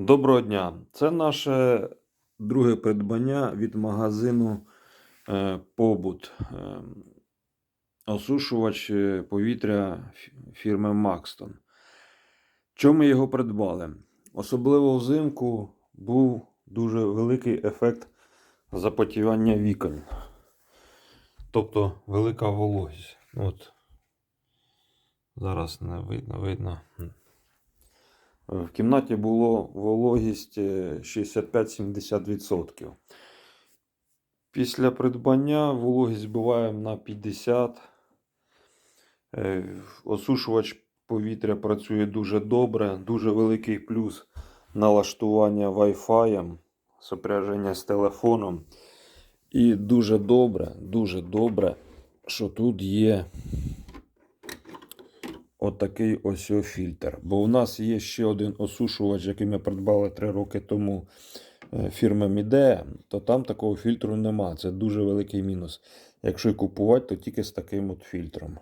Доброго дня! Це наше друге придбання від магазину е, Побут. Е, Осушувач е, повітря фірми Maxton. Чому ми його придбали? Особливо взимку був дуже великий ефект запотівання вікон. Тобто велика вологість. От. Зараз не видно, видно. В кімнаті було вологість е, 65-70%. Після придбання вологість збиваємо на 50. Е, Осушувач повітря працює дуже добре. Дуже великий плюс налаштування Wi-Fi, сопряження з телефоном. І дуже добре, дуже добре, що тут є отакий ось о фільтр. Бо у нас є ще один осушувач, який ми придбали 3 роки тому е, фірми Midea, то там такого фільтру нема. Це дуже великий мінус. Якщо купувати, то тільки з таким от фільтром.